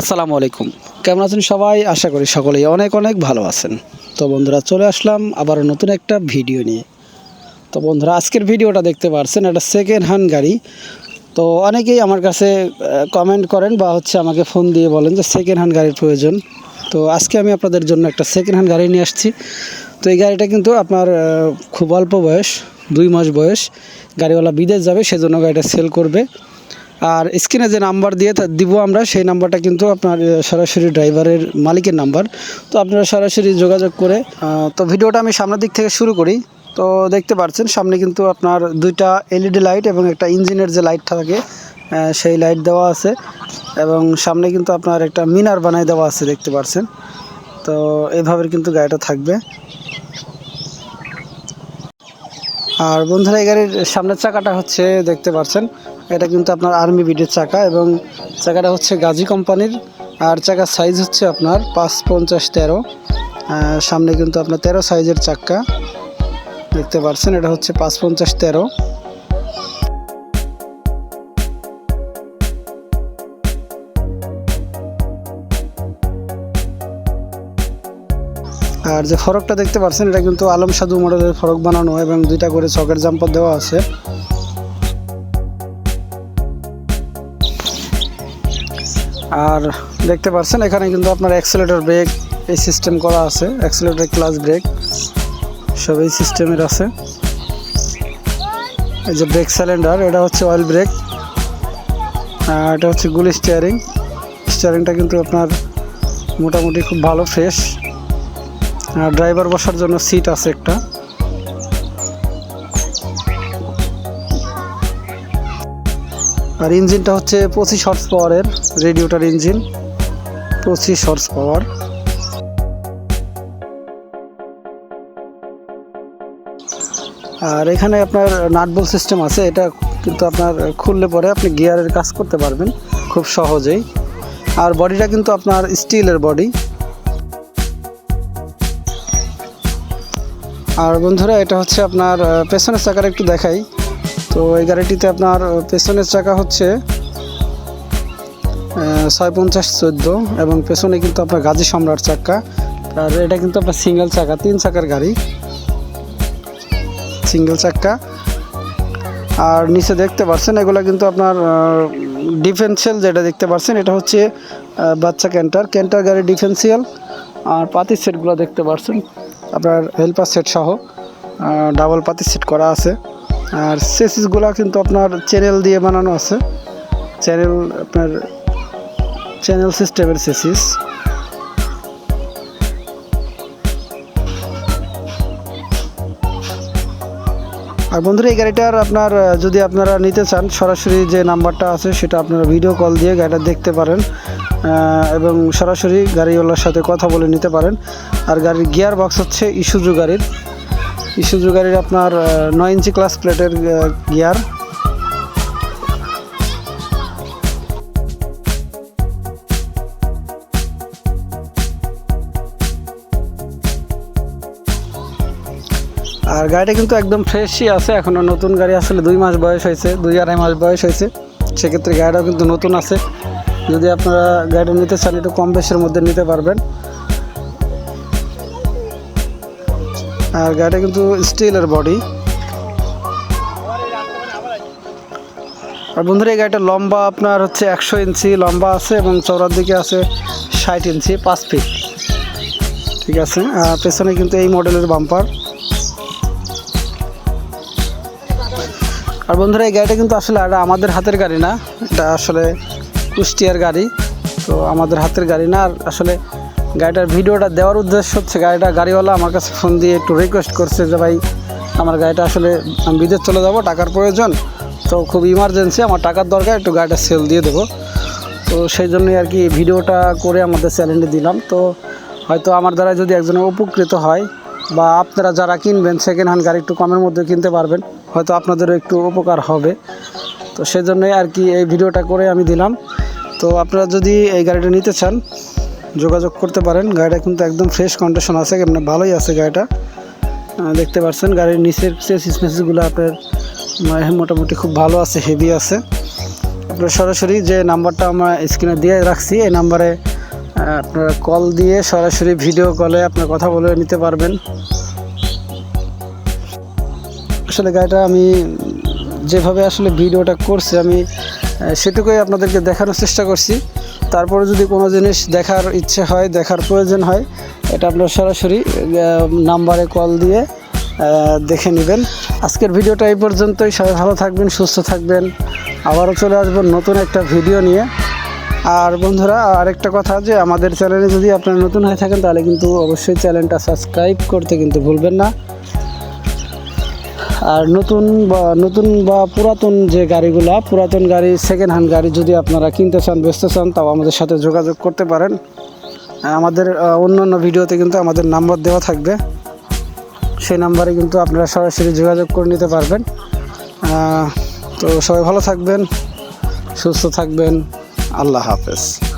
আসসালামু আলাইকুম। কেমন আছেন সবাই? আশা করি সকলেই অনেক অনেক ভালো আছেন। তো বন্ধুরা, চলে আসলাম আবার নতুন একটা ভিডিও নিয়ে। তো বন্ধুরা, আজকের ভিডিওটা দেখতে পারছেন একটা সেকেন্ড হ্যান্ড গাড়ি। তো অনেকেই আমার কাছে কমেন্ট করেন বা হচ্ছে আমাকে ফোন দিয়ে বলেন যে সেকেন্ড হ্যান্ড গাড়ির প্রয়োজন। তো আজকে আমি আপনাদের জন্য একটা সেকেন্ড হ্যান্ড গাড়ি নিয়ে আসছি। তো এই গাড়িটা কিন্তু আপনার খুব অল্প বয়স, দুই মাস বয়স। গাড়িওয়ালা বিদেশ যাবে, সেজন্য গাড়িটা সেল করবে। আর স্ক্রিনে যে নাম্বার দিয়ে দিব আমরা, সেই নাম্বারটা কিন্তু আপনার সরাসরি ড্রাইভারের মালিকের নাম্বার। তো আপনারা সরাসরি যোগাযোগ করে তো ভিডিওটা আমি সামনের দিক থেকে শুরু করি। তো দেখতে পাচ্ছেন সামনে কিন্তু আপনার দুইটা এলইডি লাইট এবং একটা ইঞ্জিনের যে লাইট থাকে সেই লাইট দেওয়া আছে। এবং সামনে কিন্তু আপনার একটা মিনার বানাই দেওয়া আছে, দেখতে পাচ্ছেন তো এভাবে কিন্তু গাড়িটা থাকবে। আর বন্ধুরা, এই গাড়ির সামনের চাকাটা হচ্ছে, দেখতে পাচ্ছেন, এটা কিন্তু আপনার আর্মি বিডের চাকা এবং চাকাটা হচ্ছে গাজী কোম্পানির আর চাকার সাইজ হচ্ছে আপনার পাঁচ পঞ্চাশ তেরো। সামনে কিন্তু আপনার তেরো সাইজের চাকা, দেখতে পাচ্ছেন, এটা হচ্ছে পাঁচ পঞ্চাশ তেরো। আর যে ফরকটা দেখতে পাচ্ছেন এটা কিন্তু আলম সাধু মডেলের ফরক বানানো এবং দুইটা করে চকের জাম্পার দেওয়া আছে। আর দেখতে পাচ্ছেন এখানে কিন্তু আপনার অ্যাক্সেলেটর ব্রেক এই সিস্টেম করা আছে। অ্যাক্সেলেটর ক্লাস ব্রেক সব এই সিস্টেমের আছে। এই যে ব্রেক সিলিন্ডার এটা হচ্ছে অয়েল ব্রেক আর এটা হচ্ছে গুলি স্টিয়ারিং স্টিয়ারিংটা কিন্তু আপনার মোটামুটি খুব ভালো ফ্রেশ ড্রাইভার বসার জন্য সিট আছে একটা। আর ইঞ্জিনটা হচ্ছে পঁচিশ হর্স পাওয়ারের রেডিওটার ইঞ্জিন, পঁচিশ হর্স পাওয়ার আর এখানে আপনার নাটবল সিস্টেম আছে, এটা কিন্তু আপনার খুললে পরে আপনি গিয়ারের কাজ করতে পারবেন, খুব সহজেই। আর বডিটা কিন্তু আপনার স্টিলের বডি আর বন্ধুরা, এটা হচ্ছে আপনার পেছনের চাকার একটু দেখাই। তো এই গাড়িটিতে আপনার পেছনের চাকা হচ্ছে ছয় পঞ্চাশ চোদ্দ এবং পেছনে কিন্তু আপনার গাজী সম্রাট চাকা। আর এটা কিন্তু আপনার সিঙ্গেল চাকা, তিন চাকার গাড়ি। সিঙ্গেল চাকা। আর নিচে দেখতে পাচ্ছেন, এগুলো কিন্তু আপনার ডিফেন্সিয়াল যেটা দেখতে পাচ্ছেন, এটা হচ্ছে বাচ্চা ক্যান্টার। ক্যান্টার গাড়ি ডিফেন্সিয়াল। আর পাতির সেটগুলো দেখতে পাচ্ছেন। আপনার হেল্পার সেট সহ ডাবল পাতি সেট করা আছে। আর সেসিসগুলো কিন্তু আপনার চ্যানেল দিয়ে বানানো আছে। চ্যানেল আপনার চ্যানেল সিস্টেমের সেসিস আর বন্ধুরা, এই গাড়িটার আপনার যদি আপনারা নিতে চান, সরাসরি যে নাম্বারটা আছে, সেটা আপনারা ভিডিও কল দিয়ে গাড়িটা দেখতে পারেন এবং সরাসরি গাড়িওয়ালার সাথে কথা বলে নিতে পারেন। আর গাড়ির গিয়ার বক্স হচ্ছে ইস্যুজু গাড়ির। ইস্যুজু গাড়ির আপনার নয় ইঞ্চি ক্লাস প্লেটের গিয়ার। আর গাড়িটা কিন্তু একদম ফ্রেশই আছে এখনও নতুন গাড়ি আসলে দুই মাস বয়স হয়েছে, দুই আড়াই মাস বয়স হয়েছে। সেক্ষেত্রে গাড়িটাও কিন্তু নতুন আছে। যদি আপনারা গাড়িটা নিতে চান, একটু কম বেশের মধ্যে নিতে পারবেন। আর গাড়িটা কিন্তু স্টিলের বডি আর বন্ধুরা, এই গাড়িটা লম্বা আপনার হচ্ছে একশো ইঞ্চি লম্বা আছে এবং চৌড়ার দিকে আছে ষাট ইঞ্চি, পাঁচ ফিট ঠিক আছে? পেছনে কিন্তু এই মডেলের বাম্পার আর বন্ধুরা, এই গাড়িটা কিন্তু আসলে এটা আমাদের হাতের গাড়ি না। এটা আসলে কুষ্টিয়ার গাড়ি, তো আমাদের হাতের গাড়ি না। আর আসলে গাড়িটার ভিডিওটা দেওয়ার উদ্দেশ্য হচ্ছে গাড়িটা গাড়িওয়ালা আমার কাছে ফোন দিয়ে একটু রিকোয়েস্ট করছে যে, ভাই, আমার গাড়িটা আসলে আমি বিদেশ চলে যাব, টাকার প্রয়োজন। তো খুব ইমার্জেন্সি আমার টাকার দরকার, একটু গাড়িটা সেল দিয়ে দেবো। তো সেই জন্যই আর কি ভিডিওটা করে আমাদের চ্যানেলে দিলাম। তো হয়তো আমার দ্বারা যদি একজনের উপকৃত হয়, বা আপনারা যারা কিনবেন সেকেন্ড হ্যান্ড গাড়ি একটু কমের মধ্যে কিনতে পারবেন। হয়তো আপনাদেরও একটু উপকার হবে। তো সেজন্যই আর কি এই ভিডিওটা করে আমি দিলাম। তো আপনারা যদি এই গাড়িটা নিতে চান, যোগাযোগ করতে পারেন। গাড়িটা কিন্তু একদম ফ্রেশ কন্ডিশন আছে মানে ভালোই আছে গাড়িটা। দেখতে পাচ্ছেন, গাড়ির নিচের স্পেসগুলো আপনার মোটামুটি খুব ভালো আছে হেভি আছে। আপনারা সরাসরি যে নাম্বারটা আমরা স্ক্রিনে দিয়ে রাখছি, এই নাম্বারে আপনারা কল দিয়ে সরাসরি ভিডিও কলে আপনার কথা বলে নিতে পারবেন। আসলে গাড়িটা আমি যেভাবে আসলে ভিডিওটা করছি, আমি সেটুকুই আপনাদেরকে দেখানোর চেষ্টা করছি। তারপরে যদি কোনো জিনিস দেখার ইচ্ছে হয়, দেখার প্রয়োজন হয়, এটা আপনার সরাসরি নাম্বারে কল দিয়ে দেখে নেবেন। আজকের ভিডিওটা এই পর্যন্তই। সবাই ভালো থাকবেন, সুস্থ থাকবেন। আবারও চলে আসব নতুন একটা ভিডিও নিয়ে। আর বন্ধুরা, আরেকটা কথা যে, আমাদের চ্যানেলে যদি আপনারা নতুন হয়ে থাকেন, তাহলে কিন্তু অবশ্যই চ্যানেলটা সাবস্ক্রাইব করতে কিন্তু ভুলবেন না। আর নতুন বা নতুন বা পুরাতন যে গাড়িগুলা, পুরাতন গাড়ি সেকেন্ড হ্যান্ড গাড়ি যদি আপনারা কিনতে চান, বেচতে চান, তাও আমাদের সাথে যোগাযোগ করতে পারেন। আমাদের অন্য অন্য ভিডিওতে কিন্তু আমাদের নাম্বার দেওয়া থাকবে। সেই নাম্বারে কিন্তু আপনারা সরাসরি যোগাযোগ করে নিতে পারবেন। তো সবাই ভালো থাকবেন, সুস্থ থাকবেন। আল্লাহ হাফেজ।